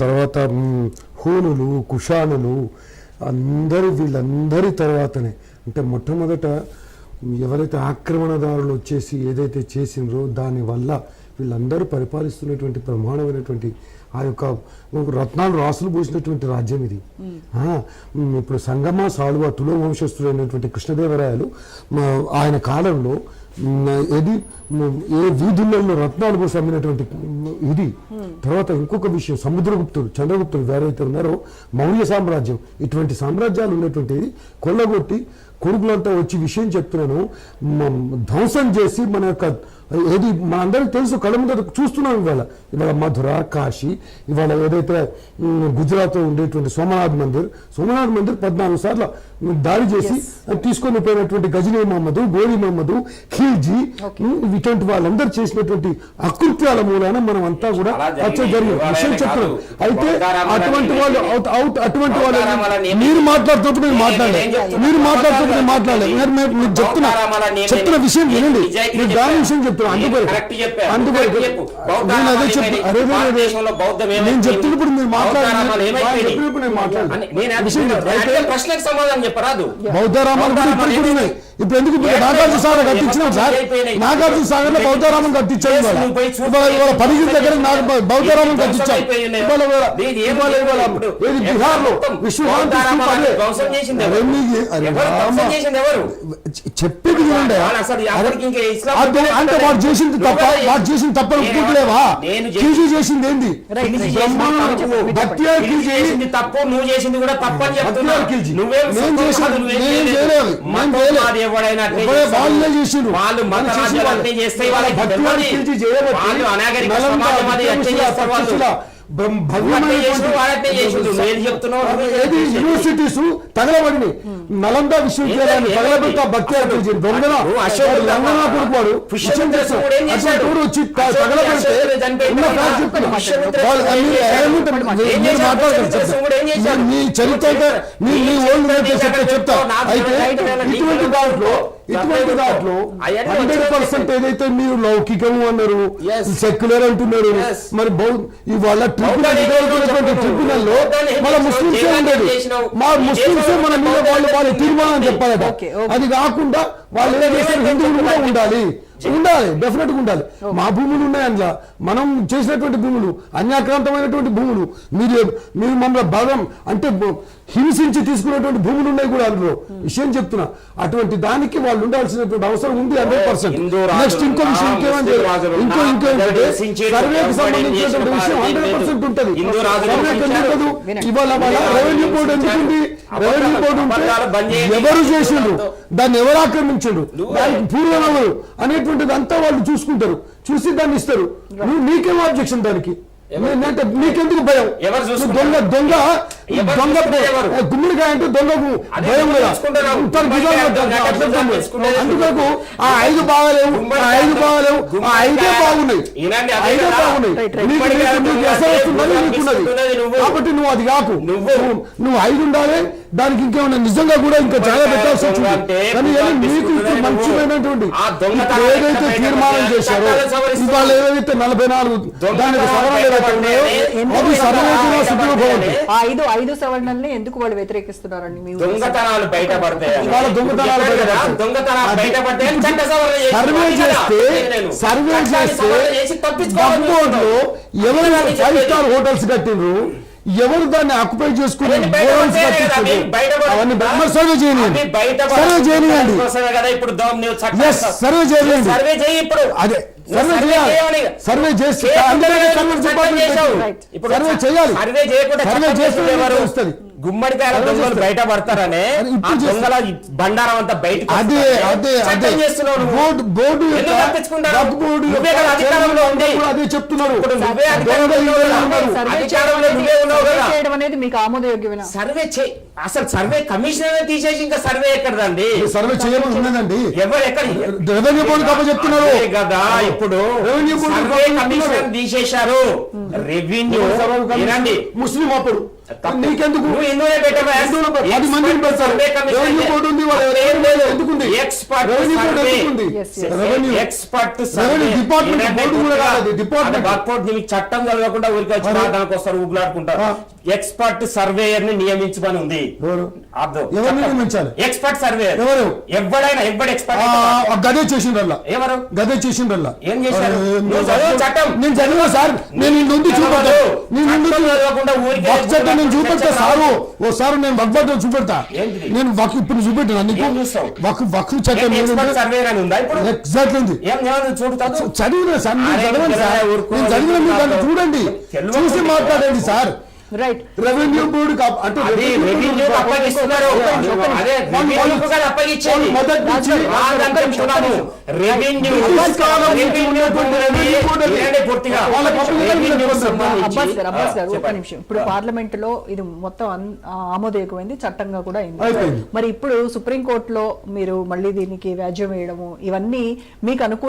తర్వాత హూనులు కుషానులు అందరూ వీళ్ళందరి తర్వాతనే. అంటే మొట్టమొదట ఎవరైతే ఆక్రమణదారులు వచ్చేసి ఏదైతే చేసిండ్రో దానివల్ల వీళ్ళందరూ పరిపాలిస్తున్నటువంటి బ్రహ్మాండమైనటువంటి ఆ యొక్క రత్నాలు రాసులు పోసినటువంటి రాజ్యం ఇది. ఇప్పుడు సంగమ సాలువ తుల వంశస్థుడైనటువంటి కృష్ణదేవరాయలు ఆయన కాలంలో ఏది? ఏ వీధులలో రత్నాలు పోసి అమ్మినటువంటి ఇది. తర్వాత ఇంకొక విషయం సముద్రగుప్తుడు చంద్రగుప్తుడు ఎవరైతే ఉన్నారో మౌర్య సామ్రాజ్యం. ఇటువంటి సామ్రాజ్యాలు ఉన్నటువంటిది కొల్లగొట్టి కొడుకులంతా వచ్చి విషయం చెప్తున్నాను. ధ్వంసం చేసి మన యొక్క ఏది మనందరికీ తెలుసు కళ్ళ ముందర చూస్తున్నాం ఇవాళ. ఇవాళ మధుర కాశీ ఇవాళ ఏదైతే గుజరాత్లో ఉండేటువంటి సోమనాథ్ మందిర్ సోమనాథ్ మందిర్ పద్నాలుగు సార్లు దాడి చేసి తీసుకొని పోయినటువంటి గజనీ మహమ్మద్ గోరి మహమ్మద్ ఖిల్జీ ఇటువంటి వాళ్ళందరూ చేసినటువంటి అకృత్యాల మూలాన మనం అంతా కూడా అలా జరిగింది. విషయం. చెప్తున్నాం. అయితే అటువంటి వాళ్ళు అవుట్ అవుట్ అటువంటి వాళ్ళు మీరు మాట్లాడుతున్నప్పుడు. మీరు మాట్లాడుతున్నప్పుడు నేను మాట్లాడలేదు. చెప్తున్నా చెప్తున్న విషయం వినండి. మీరు దాని. విషయం చెప్తున్నా. నేను అందుకొరకు. అందుకొరకు. నేను అదే చెప్పు? అరే? చెప్తున్నప్పుడు మీరు? చెప్పినప్పుడు నేను అంటే ప్రశ్నకు సమాధానం చెప్పరాదు. బౌద్ధరామాలు కూడా ఇప్పుడు ఉన్నాయి. ఇప్పుడు ఎందుకు నాగార్జున సాగర్ కట్టించినాం సార్? నాగార్జున సాగర్లో బౌద్ధరామం కట్టించాం ఇవాళ. పరిగిరి దగ్గర బౌద్ధరామం కట్టించాం ఇవాళ ఇవాళ బిహార్లో విశ్వశాంతి అదే. చెప్పేది అంటే వాడు చేసింది తప్ప వాడు చేసింది తప్ప ఒప్పుకుంటలేవా? కీజీ చేసింది ఏంది తప్పు. నువ్వు చేసింది కూడా తప్పు అని చెప్తున్నా. వాళ్ళే చేసిండ్రు. వాళ్ళు మత వాళ్ళు చేసి రాజ్యాలు వాళ్ళు- అట్లే చేస్తాయి వాళ్ళకి భక్తియార్ తెలియదు. కీజీ చేయబట్టి వాళ్ళు అనాగరిక నలంద, సమాజం అది అట్లే విద్యాశిల, చేస్తారు వాళ్ళు. యూనివర్సిటీస్ తగలబడినాయి నలంద విశ్వవిద్యాలయాన్ని ఏంటి? భక్తి కొడుకువాడు వచ్చి తగలబెడితే? మీ చరిత్ర ఓల్డ్ అయితే చెప్తే అయితే ఇటువంటి దాంట్లో. ఇటువంటి దాంట్లో హండ్రెడ్ పర్సెంట్ ఏదైతే మీరు లౌకికము అన్నారు. సెక్యులర్ అంటున్నారు. మరి ఇవాళ ట్రిబ్యునల్లో మన? ముస్లింసే ఉండేది? మా ముస్లింసే మన మీద వాళ్ళు వాళ్ళు తీర్మానం చెప్పాలట. అది కాకుండా వాళ్ళు ఏం చేస్తారు హిందువులు కూడా ఉండాలి ఉండాలి డెఫినెట్గా ఉండాలి మా భూములు ఉన్నాయి అందులో. మనం చేసినటువంటి భూములు అన్యాక్రాంతమైనటువంటి భూములు మీరు మీరు మమ్మల్ని బలం అంటే హింసించి తీసుకున్నటువంటి భూములు ఉన్నాయి కూడా అందులో. విషయం చెప్తున్నా. అటువంటి దానికి వాళ్ళు ఉండాల్సినటువంటి అవసరం ఉంది హండ్రెడ్ పర్సెంట్. నెక్స్ట్ ఇంకో విషయం ఇంకేమంటే ఇంకో ఇంకో సర్వేకి ఎవరు సంబంధించినటువంటి విషయం హండ్రెడ్ పర్సెంట్ ఉంటుంది? ఇవాళ రెవెన్యూ బోర్డు ఎందుకుంది రెవెన్యూ బోర్డు ఉంటే. ఎవరు చేసిండ్రు? దాన్ని ఎవరు ఆక్రమించిండ్రు? దానికి పూర్వం ఎవరు? అనేటువంటిది అంతా వాళ్ళు చూసుకుంటారు. చూసి దాన్ని ఇస్తారు. నువ్వు నీకేం ఆబ్జెక్షన్ దానికి? అంటే నీకెందుకు భయం? దొంగ దొంగ దొంగ గుమ్మడికాయ అంటే దొంగకు భయం కదా. అందుకు ఆ ఐదు బాగలేవు ఆ ఐదు బాగలేవు ఆ ఐదే బాగున్నాయి. ఐదే. బాగున్నాయి. నీకు నీకు నీకు. కాబట్టి నువ్వు అది కాకు. నువ్వు- నువ్వు ఐదు ఉండాలి. దానికి ఇంకేమన్నా నిజంగా కూడా ఇంకా చాలా పెట్టాల్సి వచ్చింది కానీ మీకు ఇప్పుడు మంచిమైనటువంటి ఏదైతే తీర్మానం చేశారో. ఇవాళ ఏదైతే నలభై నాలుగు దానికి ఐదు ఐదు సవరణల్ని ఎందుకు వాళ్ళు వ్యతిరేకిస్తున్నారండి? దొంగతనాలు బయటపడతాయి వాళ్ళ దొంగతనాలు బయటపడతాయి. దొంగతనాలు సర్వే చేస్తే నేను. సర్వే చేస్తే సవరణ చేసి తప్పించుకోవాలి బోర్డులో ఎవరు అది ఫైవ్. స్టార్ హోటల్స్ కట్టిండ్రు ఎవరు దాన్ని ఆక్యుపై చేసుకుని అవన్నీ సర్వే చేయనియండి సర్వే చేయనియండి సర్వే సర్వే చేయి ఇప్పుడు. అదే. సర్వే చేయాలి. సర్వే చేయాలి. సర్వే చేయకుండా దొంగలు చేస్తే. బయట పడతారనే. దొంగల బండారం అంతా బయటకు అదే. అదే అదే. బోర్డు బోర్డు బోర్డు అధికారంలో ఉంది. చెప్తున్నారు. సర్వే అసలు సర్వే కమిషనర్ తీసేసి ఇంకా సర్వే ఎక్కడదండి? సర్వే చేయమని ఉన్నదండి. ఎవరు ఎక్కడ? రెవెన్యూ బోర్డు కప్ప చెప్తున్నారు. కదా ఇప్పుడు రెవెన్యూ చెప్తున్నారు. తీసేశారు రెవెన్యూ ముస్లిం అప్పుడు. నీకెందుకు? చట్టం చదవకుండా ఊరికి వచ్చి వస్తారు ఊగులాడుకుంటారు. ఎక్స్పర్ట్ సర్వేయర్ని నియమించమని ఉంది? ఎక్స్పర్ట్ సర్వేయర్ ఎవరు? ఎవడైనా ఎవడు ఎక్స్పర్ట్ గదే చేసిండ్రల్లా? ఎవరు? గదే చేసిండ్రల్లా? ఏం చేశారు? చట్టం. నేను చదివా సార్. నేను ఈ నుండి చూపెడతా చదవదు. నేను నుండి చట్టం చదవకుండా ఊరికే నేను చూపెడతా సారు. ఓ సారు నేను వక్ చట్టం చూపెడతా? నేను వక్ ఇప్పుడు చూపెట్టాను. నీకు? వక్ వక్ చట్టం ఎగ్జాక్ట్ ఉంది చదివిన సార్ నేను అరే, చదవండి సార్. తెల్లగా ఊరుకో, నేను చదివిన మీరు దాన్ని ఊరుకో. చూడండి. చూసి. మాట్లాడండి సార్. రైట్ రెవెన్యూ బోర్డు అంటే ఇప్పుడు పార్లమెంట్లో ఇది మొత్తం అన్- ఆ, ఆమోదయోగమైంది చట్టంగా కూడా అయింది. మరి ఇప్పుడు సుప్రీంకోర్టులో మీరు మళ్ళీ దీనికి వ్యాజ్యం వేయడము ఇవన్నీ మీకు అనుకూల